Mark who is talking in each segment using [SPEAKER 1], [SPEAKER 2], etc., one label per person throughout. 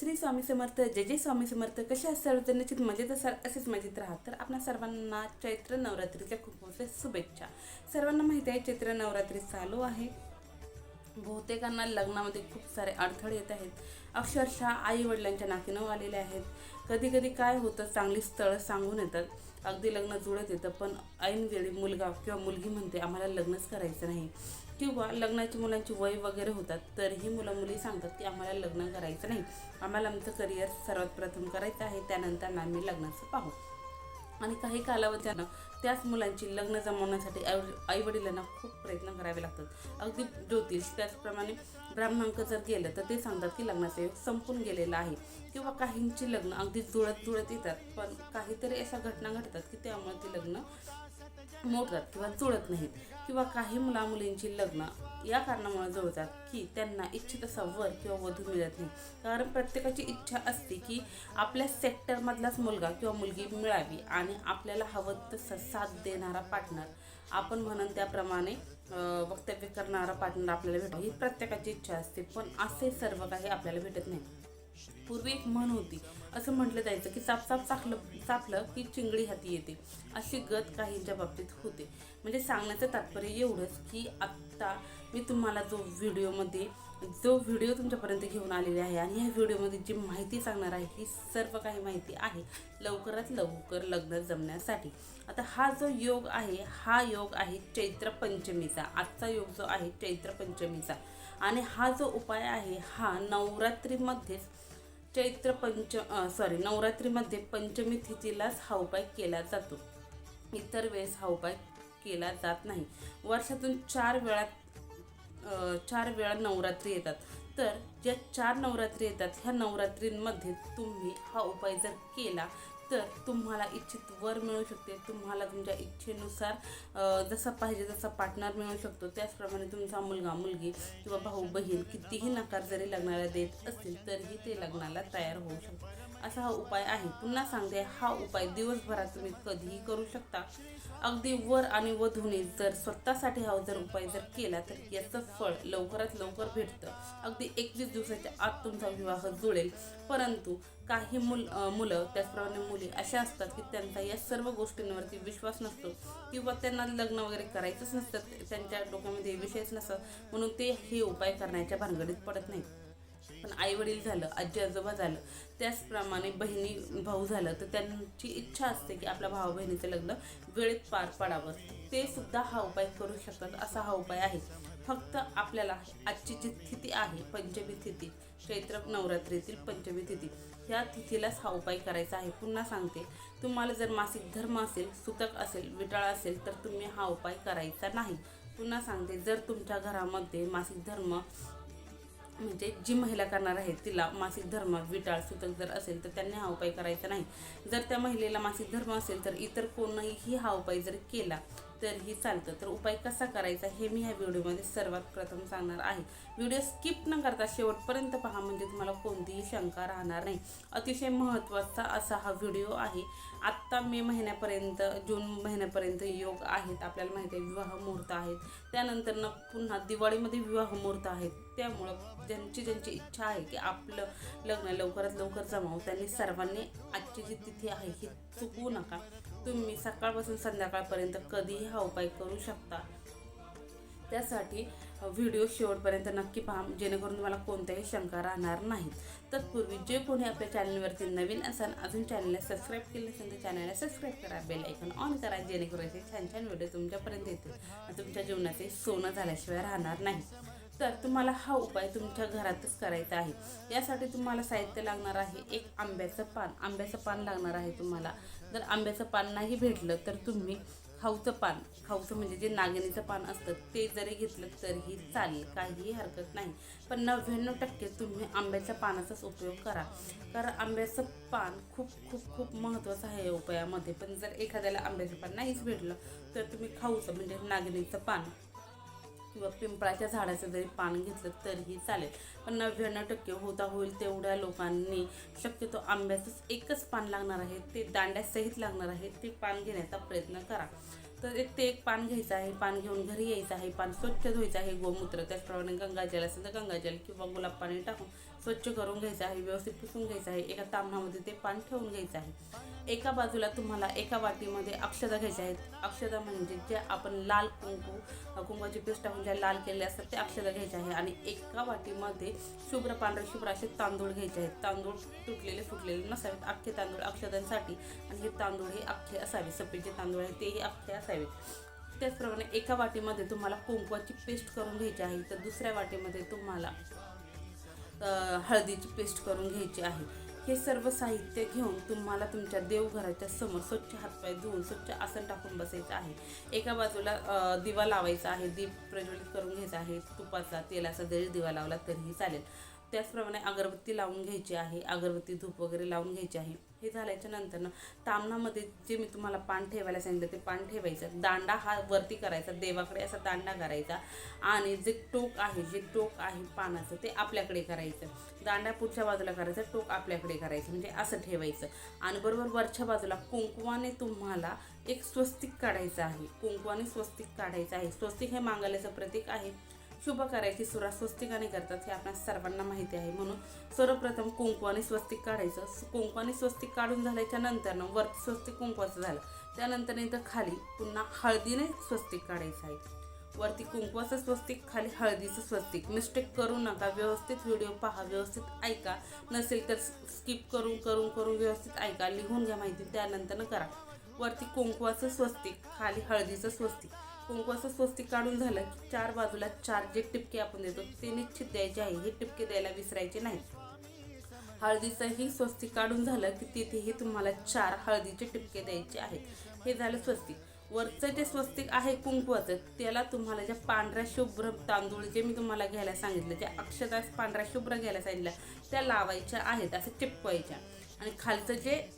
[SPEAKER 1] श्री स्वामी समर्थ जय जय स्वामी समर्थ कशा आहात सर्वजण निश्चित मजेत असाल असेच मजेत राहत तर आपल्या सर्वांना चैत्र नवरात्रीच्या खूप मोठ्या शुभेच्छा. सर्वांना माहिती आहे चैत्र नवरात्री चालू आहे. बहुतेकांना लग्नामध्ये खूप सारे अडथळे येत आहेत. अक्षरशः आई वडिलांच्या नाकीनं आलेले आहेत. कधी कधी काय होतं चांगली स्थळं सांगून येतात. अगदी लग्न जुळत येतं पण ऐनवेळी मुलगा किंवा मुलगी म्हणते आम्हाला लग्नच करायचं नाही. किंवा लग्नाची मुलांची वय वगैरे होतात तरीही मुलं मुली सांगतात की आम्हाला लग्न करायचं नाही. आम्हाला आमचं करिअर सर्वात प्रथम करायचं आहे त्यानंतर आम्ही लग्नाचं पाहू. आणि काही कालावधीनं त्याच मुलांची लग्न जमवण्यासाठी आई आईवडिलांना खूप प्रयत्न करावे लागतात. अगदी ज्योतिष त्याचप्रमाणे ब्राह्मणांक जर गेलं तर ते सांगतात की लग्नाचा योग संपून गेलेला आहे. किंवा काहींची लग्न अगदी जुळत जुळत येतात. पण काहीतरी अशा घटना घडतात की त्यामुळे ती लग्न मोडतात किंवा जुळत नाहीत. किंवा काही मुला मुलींची लग्न या कारणामुळे जुळतात की त्यांना इच्छित असा वर किंवा वधू मिळत नाही. कारण प्रत्येकाची इच्छा असते की आपल्या सेक्टरमधलाच मुलगा किंवा मुलगी मिळावी आणि आपल्याला हवं तसं साथ देणारा पार्टनर आपण म्हणून त्याप्रमाणे वक्तव्य करणारा पार्टनर आपल्याला भेटतो. ही प्रत्येकाची इच्छा असते पण असे सर्व काही आपल्याला भेटत नाही. पूर्वी एक म्हण होती असं म्हटलं जायचं की चाप चाप चाकलं चापलं की चिंगळी हाती येते. अशी गत काहींच्या बाबतीत होते. म्हणजे सांगण्याचं तात्पर्य एवढंच की आत्ता मी तुम्हाला जो व्हिडिओमध्ये जो व्हिडिओ तुमच्यापर्यंत घेऊन आलेले आहे आणि ह्या व्हिडिओमध्ये जी माहिती सांगणार आहे ती सर्व काही माहिती आहे लवकरात लवकर लग्न जमण्यासाठी. आता हा जो योग आहे हा योग आहे चैत्र पंचमीचा. आजचा योग जो आहे चैत्र पंचमीचा. आणि हा जो उपाय आहे हा नवरात्रीमध्येच चैत्र पंच सॉरी नवरात्रीमध्ये पंचमी तिथीलाच हा उपाय केला जातो. इतर वेळेस हा उपाय केला जात नाही. वर्षातून चार वेळा चार वेळा नवरात्री येतात. तर ज्या चार नवरात्री येतात ह्या नवरात्रींमध्ये तुम्ही हा उपाय जर केला तर तुम्हाला इच्छित वर मिळू शकते. तुम्हाला तुमच्या इच्छेनुसार जसा पाहिजे तसा पार्टनर मिळू शकतो. त्याचप्रमाणे तुमचा मुलगा मुलगी किंवा भाऊ बहीण कितीही नकार जरी लग्नाला देत असतील तरीही ते लग्नाला तयार होऊ शकतो असा हा उपाय आहे. पुन्हा सांगते हा उपाय दिवसभरात तुम्ही कधीही करू शकता. अगदी वर आणि वधूने जर स्वतःसाठी हा जर उपाय जर केला तर याचं फळ लवकरात लवकर भेटतं. अगदी एकवीस दिवसाच्या आत तुमचा विवाह जुळेल. परंतु काही मुल मुलं त्याचप्रमाणे मुली अशा असतात की त्यांचा या सर्व गोष्टींवरती विश्वास नसतो किंवा त्यांना लग्न वगैरे करायचंच नसतं त्यांच्या डोक्यामध्ये विषयच नसतं. म्हणून ते हे उपाय करण्याच्या भानगडीत पडत नाही पण आई वडील झालं आजी आजोबा झालं त्याचप्रमाणे बहिणी भाऊ झालं तर त्यांची इच्छा असते की आपल्या भाऊ बहिणीचं लग्न वेळेत पार पडावं. ते सुद्धा हा उपाय करू शकतात असा हा उपाय आहे. फक्त आपल्याला आजची जी स्थिती आहे पंचमी स्थिती चैत्र नवरात्रीतील पंचमी तिथी ह्या तिथीलाच हा उपाय करायचा आहे. पुन्हा सांगते तुम्हाला जर मासिक धर्म असेल सुतक असेल विटाळ असेल तर तुम्ही हा उपाय करायचा नाही. पुन्हा सांगते जर तुमच्या घरामध्ये मासिक धर्म म्हणजे जी महिला करणार आहे तिला मासिक धर्म विटाळ सुतक जर असेल तर त्यांनी हा उपाय करायचा नाही. जर त्या महिलेला मासिक धर्म असेल तर इतर कोणीही हा उपाय जर केला तरीही चालतं. तर उपाय कसा करायचा हे मी ह्या व्हिडिओमध्ये सर्वात प्रथम सांगणार आहे. व्हिडिओ स्किप न करता शेवटपर्यंत पहा म्हणजे तुम्हाला कोणतीही शंका राहणार नाही. अतिशय महत्त्वाचा असा हा व्हिडिओ आहे. आत्ता मे महिन्यापर्यंत जून महिन्यापर्यंत योग आहेत आपल्याला माहिती आहे विवाह मुहूर्त आहेत. त्यानंतर पुन्हा दिवाळीमध्ये विवाह मुहूर्त आहेत. त्यामुळं ज्यांची ज्यांची इच्छा आहे की आपलं लग्न लवकरात लवकर जमावं त्यांनी सर्वांनी आजची जी तिथी आहे ही चुकवू नका. तुम्ही सकाळपासून संध्याकाळपर्यंत कधीही हा उपाय करू शकता. त्यासाठी व्हिडिओ शेवटपर्यंत नक्की पहा जेणेकरून तुम्हाला कोणत्याही शंका राहणार नाहीत. तत्पूर्वी जे कोणी आपल्या चॅनलवरती नवीन असाल अजून चॅनलला सबस्क्राईब केलं असेल तर चॅनलला सबस्क्राईब करा बेल ऐकून ऑन करा जेणेकरून असे छान छान व्हिडिओ तुमच्यापर्यंत येतील तुमच्या जीवनाचे सोनं झाल्याशिवाय राहणार नाही. तर तुम्हाला हा उपाय तुमच्या घरातच करायचा आहे. यासाठी तुम्हाला साहित्य लागणार आहे एक आंब्याचं पान. आंब्याचं पान लागणार आहे तुम्हाला. जर आंब्याचं पान नाही भेटलं तर तुम्ही खाऊचं पान खाऊचं म्हणजे जे नागिनीचं पान असतं ते जरी घेतलं तरीही चालेल काहीही हरकत नाही. पण नव्याण्णव टक्के तुम्ही आंब्याच्या पानाचाच उपयोग करा. कारण आंब्याचं पान खूप खूप खूप महत्त्वाचं आहे या उपायामध्ये. पण जर एखाद्याला आंब्याचं पान नाहीच भेटलं तर तुम्ही खाऊचं म्हणजे नागिनीचं पान किंवा पिंपळाच्या झाडाचं जरी पान घेतलं तरीही चालेल. पण नव्याण्णव टक्के होता होईल तेवढ्या लोकांनी शक्यतो आंब्याचंच एकच पान लागणार आहे ते दांड्यासहित लागणार आहे ते पान घेण्याचा प्रयत्न करा. तर एक ते एक पान घ्यायचं आहे पान घेऊन घरी यायचं आहे पान स्वच्छ धुवायचं आहे गोमूत्र त्याचप्रमाणे गंगाजल असेल तर गंगाजल किंवा गुलाब पाणी टाकून स्वच्छ करून घ्यायचं आहे व्यवस्थित पुसून घ्यायचं आहे एका तांबणामध्ये ते पान ठेवून घ्यायचं आहे. एका बाजूला तुम्हाला एका वाटीमध्ये अक्षदा घ्यायच्या आहेत. अक्षदा म्हणजे ज्या आपण लाल कुंकू कुंकूची पेस्ट टाकून ज्या लाल केलेल्या असतात ते अक्षदा घ्यायच्या आहे. आणि एका वाटीमध्ये शुभ्र पांढरे शुभ्र असे तांदूळ घ्यायचे आहेत. तांदूळ तुटलेले फुटलेले नसावेत. अख्खे तांदूळ अक्षदांसाठी. आणि हे तांदूळ हे अख्खे असावे. सफेद जे तांदूळ आहेत तेही अख्खे असावेत. त्याचप्रमाणे एका वाटीमध्ये तुम्हाला कुंकवाची पेस्ट करून घ्यायची आहे. तर दुसऱ्या वाटीमध्ये तुम्हाला हळदीची पेस्ट करून घ्यायची आहे. हे सर्व साहित्य घेऊन तुम्हाला तुमच्या देवघराच्या समोर स्वच्छ हातपाय धुवून स्वच्छ आसन टाकून बसायचं आहे. एका बाजूला दिवा लावायचा आहे. दीप प्रज्वलित करून घ्यायचा आहे. तुपाचा तेलाचा जरी दिवा लावला तरीही चालेल. त्याचप्रमाणे अगरबत्ती लावून घ्यायची आहे अगरबत्ती धूप वगैरे लावून घ्यायची आहे. हे झाल्याच्यानंतर ना तामणामध्ये जे मी तुम्हाला पान ठेवायला सांगितलं ते पान ठेवायचं. दांडा हा वरती करायचा देवाकडे असा दांडा करायचा. आणि जे टोक आहे जे टोक आहे पानाचं ते आपल्याकडे करायचं. दांडा पुढच्या बाजूला करायचं टोक आपल्याकडे करायचं. म्हणजे असं ठेवायचं. आणि बरोबर वरच्या बाजूला कुंकवाने तुम्हाला एक स्वस्तिक काढायचं आहे. कुंकवाने स्वस्तिक काढायचं आहे. स्वस्तिक हे मांगल्याचं प्रतीक आहे. शुभ करायची सुरुवात स्वस्तिकाने करतात हे आपल्या सर्वांना माहिती आहे. म्हणून सर्वप्रथम कुंकू आणि स्वस्तिक काढायचं. कुंकवाने स्वस्तिक काढून झाल्याच्यानंतर वरती स्वस्तिक कुंकवाचं झालं. त्यानंतर इथं खाली पुन्हा हळदीने स्वस्तिक काढायचं आहे. वरती कुंकवाचं स्वस्तिक खाली हळदीचं स्वस्तिक. मिस्टेक करू नका. व्यवस्थित व्हिडिओ पहा. व्यवस्थित ऐका. नसेल तर स्किप करून करून करून व्यवस्थित ऐका. लिहून घ्या माहिती. त्यानंतर करा. वरती कुंकवाचं स्वस्तिक खाली हळदीचं स्वस्तिक. कुंकवाचं स्वस्तिक काढून झालं. की चार बाजूला चार जे टिपके आपण देतो ते निश्चित द्यायचे आहे. हे टिपके द्यायला विसरायचे नाहीत. हळदीचंही स्वस्तिक काढून झालं की तिथेही तुम्हाला चार हळदीचे टिपके द्यायचे आहेत. हे झालं स्वस्तिक. वरचं जे स्वस्तिक आहे कुंकवाचं त्याला तुम्हाला ज्या पांढऱ्या शुभ्र तांदूळ जे मी तुम्हाला घ्यायला सांगितलं ज्या अक्षता पांढऱ्या शुभ्र घ्यायला सांगितलं त्या लावायच्या आहेत असं चिपकवायच्या. आणि खालचं जे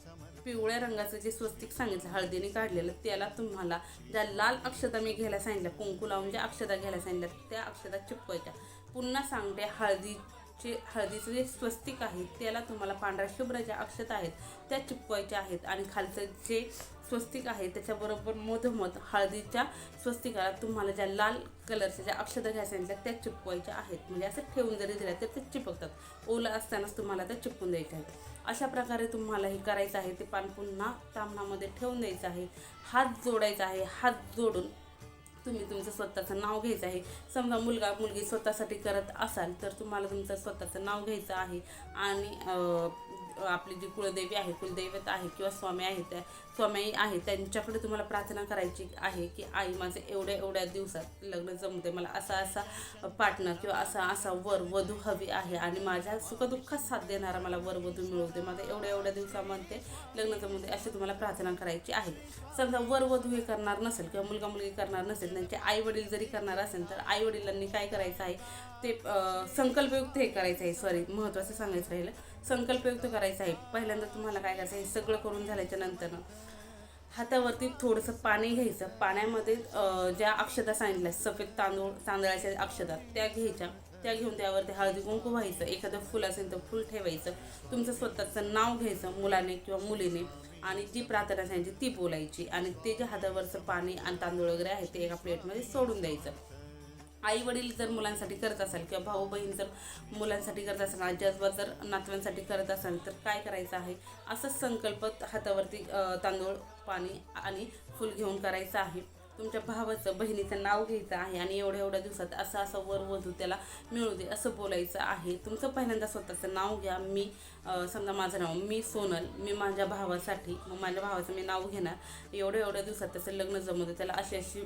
[SPEAKER 1] पिवळ्या रंगाचं जे स्वस्तिक सांगितलं हळदीने काढलेलं त्याला तुम्हाला ज्या लाल अक्षता मी घ्यायला सांगितल्या कुंकू लावून ज्या अक्षता घ्यायला सांगितल्या त्या अक्षता चिपवायच्या पुन्हा सांगते हळदी जे हळदीचं जे स्वस्तिक आहे त्याला तुम्हाला पांढऱ्या शुभ्र ज्या अक्षता आहेत त्या चिपकवायच्या आहेत. आणि खालचं जे स्वस्तिक आहे त्याच्याबरोबर मधोमध हळदीच्या स्वस्तिकाला तुम्हाला ज्या लाल कलरच्या ज्या अक्षता घ्यायला सांगितल्या त्या चिपकवायच्या आहेत. म्हणजे असं ठेवून जरी दिल्या तर ते चिपकतात. ओलं असतानाच तुम्हाला त्या चिपकून द्यायच्या आहेत. अशा प्रकारे तुम्हाला हे करायचं आहे ते पान पुन्हा तामणामध्ये ठेवून द्यायचं आहे. हात जोडायचा आहे हात जोडून तुम्ही तुमचं स्वतःचं नाव घ्यायचं आहे. समजा मुलगा मुलगी स्वतःसाठी करत असाल तर तुम्हाला तुमचं स्वतःचं नाव घ्यायचं आहे. आणि आपली जी कुलदेवी आहे कुलदैवत आहे किंवा स्वामी आहे त्या स्वामी आहे त्यांच्याकडे तुम्हाला प्रार्थना करायची आहे की आई माझे एवढ्या एवढ्या दिवसात लग्न जमते मला असा असा पार्टनर किंवा असा असा वर वधू हवी आहे आणि माझ्या सुखदुःखात साथ देणारा मला वर वधू मिळवते माझ्या एवढ्या एवढ्या दिवसामध्ये लग्न जमते अशी तुम्हाला प्रार्थना करायची आहे. समजा वर वधू हे करणार नसेल किंवा मुलगा मुलगी करणार नसेल त्यांचे आई वडील जरी करणार असेल तर आई वडिलांनी काय करायचं आहे? ते संकल्पयुक्त हे करायचं आहे. सॉरी महत्त्वाचं सांगायचं राहिलं. संकल्पयुक्त करायचं आहे. पहिल्यांदा तुम्हाला काय करायचं आहे? सगळं करून झाल्याच्यानंतर हातावरती थोडंसं पाणी घ्यायचं. पाण्यामध्ये ज्या अक्षता सांगितल्या सफेद तांदूळ तांदळाच्या अक्षता त्या घ्यायच्या. त्या घेऊन त्यावरती हळदी कुंकू व्हायचं. एखादं फुल असेल तर फुल ठेवायचं. तुमचं स्वतःचं नाव घ्यायचं मुलाने किंवा मुलीने. आणि जी प्रार्थना सांगायची ती बोलायची आणि ते जे हातावरचं पाणी आणि तांदूळ वगैरे आहे ते एका प्लेटमध्ये सोडून द्यायचं. आई वडील जर मुलांसाठी करत असाल किंवा भाऊ बहीण जर मुलांसाठी करत असाल आजी आजोबा जर नातव्यांसाठी करत असाल तर काय करायचं आहे? असंच संकल्प हातावरती तांदूळ पाणी आणि फुल घेऊन करायचं आहे. तुमच्या भावाचं बहिणीचं नाव घ्यायचं आहे आणि एवढ्या एवढ्या दिवसात असं असं वर वधू त्याला मिळू दे असं बोलायचं आहे. तुमचं पहिल्यांदा स्वतःचं नाव घ्या. मी समजा माझं नाव मी सोनल. मी माझ्या भावासाठी मग माझ्या भावाचं मी नाव घेणार. एवढ्या एवढ्या दिवसात त्याचं लग्न जमू दे. त्याला अशी अशी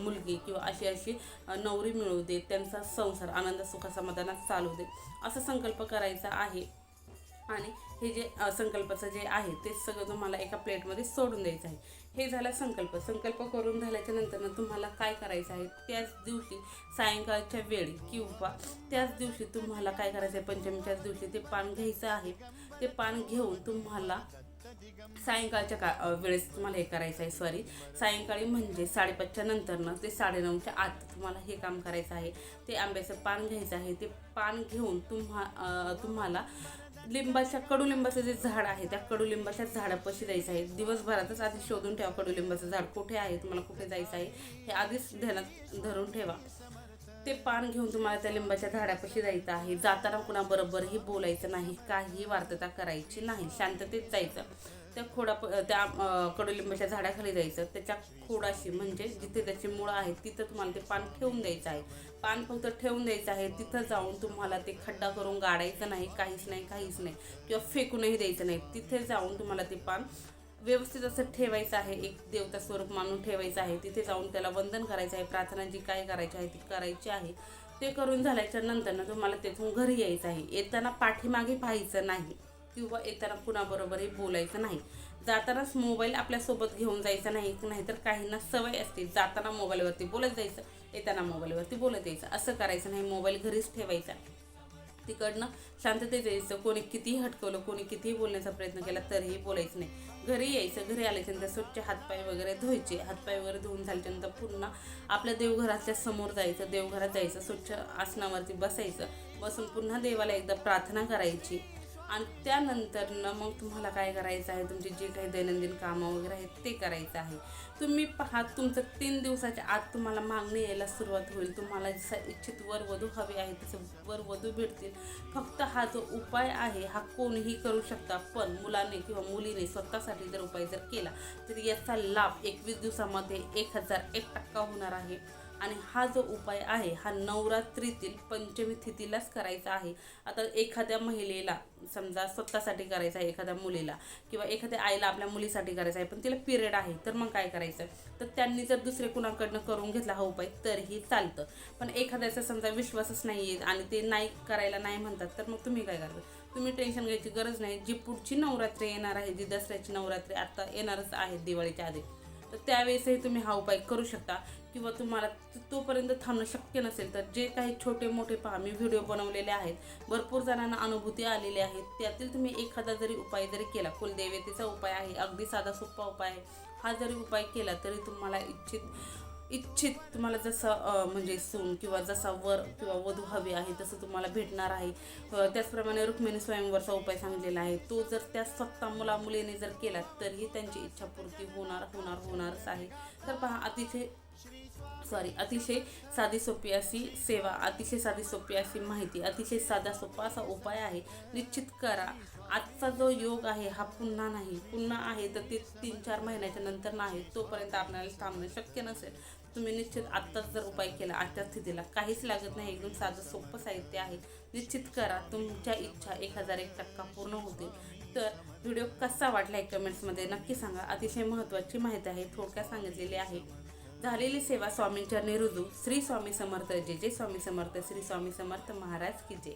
[SPEAKER 1] मुलगी किंवा अशी अशी नवरी मिळू दे. त्यांचा संसार आनंद सुखासमाधानात चालू दे. असा संकल्प करायचा आहे. आणि हे जे संकल्पाचं जे आहे ते सगळं तुम्हाला एका प्लेटमध्ये सोडून द्यायचं आहे. हे झाला संकल्प. संकल्प करून झाल्याच्यानंतर तुम्हाला काय करायचं आहे? त्याच दिवशी सायंकाळच्या वेळी किंवा त्याच दिवशी तुम्हाला काय करायचं आहे? पंचमीच्याच दिवशी ते पान घ्यायचं आहे. ते पान घेऊन तुम्हाला सायंकाळच्या का वेळेस तुम्हाला हे करायचं आहे. सॉरी सायंकाळी म्हणजे साडेपाचच्या नंतरनं ते साडेनऊच्या आत तुम्हाला हे काम करायचं आहे. ते आंब्याचं पान घ्यायचं आहे. ते पान घेऊन तुम्हा तुम्हाला लिंबाच्या कडुलिंबाचं जे झाड आहे त्या कडुलिंबाच्या झाडापाशी जायचं आहे. दिवसभरातच आधी शोधून ठेवा कडुलिंबाचं झाड. कुठे आहे तुम्हाला कुठे जायचं आहे हे आधीच ध्यानात धरून ठेवा. ते पान घेऊन तुम्हाला त्या लिंबाच्या झाडापाशी जायचं आहे. जाताना कुणाबरोबरही बोलायचं नाही काहीही वार्तता करायची नाही. शांततेत जायचं. त्या खोडा त्या कडुलिंबाच्या झाडाखाली जायचं. त्याच्या खोडाशी म्हणजे जिथे त्याची मुळं आहेत तिथं तुम्हाला ते पान ठेवून द्यायचं आहे. पान फक्त ठेवून द्यायचं आहे. तिथं जाऊन तुम्हाला ते खड्डा करून गाडायचं नाही काहीच नाही काहीच नाही किंवा फेकूनही द्यायचं नाही. तिथे जाऊन तुम्हाला ते पान व्यवस्थित असं ठेवायचं आहे. एक देवता स्वरूप मानून ठेवायचं आहे. तिथे जाऊन त्याला वंदन करायचं आहे. प्रार्थना जी काय करायची आहे ती करायची आहे. ते करून झाल्याच्या नंतरनं तुम्हाला तेथून घरी यायचं आहे. येताना पाठीमागे पाहायचं नाही किंवा येताना कुणाबरोबरही बोलायचं नाही. जातानाच मोबाईल आपल्यासोबत घेऊन जायचा नाही नाहीतर काहींना सवय असते जाताना मोबाईलवरती बोलत जायचं येताना मोबाईलवरती बोलत यायचं असं करायचं नाही मोबाईल घरीच ठेवायचा. तिकडनं शांततेत यायचं कोणी कितीही हटकवलं कोणी कितीही बोलण्याचा प्रयत्न केला तरीही बोलायचं नाही. घरी यायचं घरी आल्याच्यानंतर स्वच्छ हातपाय वगैरे धुवायचे हातपाय वगैरे धुवून झाल्याच्यानंतर पुन्हा आपल्या देवघराच्या समोर जायचं देवघरात जायचं स्वच्छ आसनावरती बसायचं बसून पुन्हा देवाला एकदा प्रार्थना करायची. आणि त्यानंतर मग तुम्हाला काय करायचं आहे? तुमचे जे काही दैनंदिन कामं वगैरे आहेत ते करायचं आहे. तुम्ही पहा तुमचं तीन दिवसाच्या आत तुम्हाला मागणी यायला सुरुवात होईल. तुम्हाला जसं इच्छित वर वधू हवे आहे तसे वर वधू भेटतील. फक्त हा जो उपाय आहे हा कोणीही करू शकता. पण मुलाने किंवा मुलीने स्वतःसाठी जर उपाय जर केला तर याचा लाभ एकवीस दिवसामध्ये एक हजार एक टक्का होणार आहे. आणि हा जो उपाय आहे हा नवरात्रीतील पंचमी तिथीलाच करायचा आहे. आता एखाद्या महिलेला समजा स्वतःसाठी करायचा आहे एखाद्या मुलीला किंवा एखाद्या आईला आपल्या मुलीसाठी करायचा आहे पण तिला पिरियड आहे तर मग काय करायचं? तर त्यांनी जर दुसरे कुणाकडनं करून घेतला हा उपाय तरीही चालतं. पण एखाद्याचा समजा विश्वासच नाही आहे आणि ते नाही करायला नाही म्हणतात तर मग तुम्ही काय करता? तुम्ही टेन्शन घ्यायची गरज नाही. जी पुढची नवरात्री येणार आहे जी दसऱ्याची नवरात्री आत्ता येणारच आहे दिवाळीच्या आधी तर त्यावेळेसही तुम्ही हा उपाय करू शकता किंवा तुम्हाला तोपर्यंत थांबणं शक्य नसेल तर जे काही छोटे मोठे पहा मी व्हिडिओ बनवलेले आहेत भरपूर जणांना अनुभूती आलेली आहेत त्यातील तुम्ही एखादा जरी उपाय जरी केला कुलदेवतेचा उपाय आहे अगदी साधा सोपा उपाय आहे हा जरी उपाय केला तरी तुम्हाला इच्छित इच्छित तुम्हाला जसं म्हणजे सून किंवा जसा वर किंवा वधू हवी आहे तसं तुम्हाला भेटणार आहे. त्याचप्रमाणे रुक्मिणी स्वयंवरचा उपाय सांगलेला आहे. तो जर त्या स्वतः मुला मुलीने जर केला तरीही त्यांची इच्छापूर्ती होणार होणार होणारच आहे. तर पहा अतिशय सॉरी अतिशय साधी सोपी अशी सेवा अतिशय साधी सोपी अशी माहिती अतिशय साधा सोपा असा उपाय आहे. निश्चित करा आजचा जो योग आहे हा पुन्हा नाही. पुन्हा आहे तर ते तीन चार महिन्याच्या नंतर नाही. तोपर्यंत आपल्याला थांबणं शक्य नसेल. तुम्ही निश्चित आत्ताच जर उपाय केला आजच्या स्थितीला काहीच लागत नाही एकदम साधं सोपं साहित्य आहे निश्चित करा तुमच्या इच्छा एक हजार एक टक्का पूर्ण होतील. तर व्हिडिओ कसा वाटला आहे कमेंट्समध्ये नक्की सांगा. अतिशय महत्त्वाची माहिती आहे थोडक्यात सांगितलेली आहे. झालेली सेवा स्वामींच्या निरुजू श्री स्वामी समर्थ जे जे स्वामी समर्थ श्री स्वामी समर्थ महाराज की जय.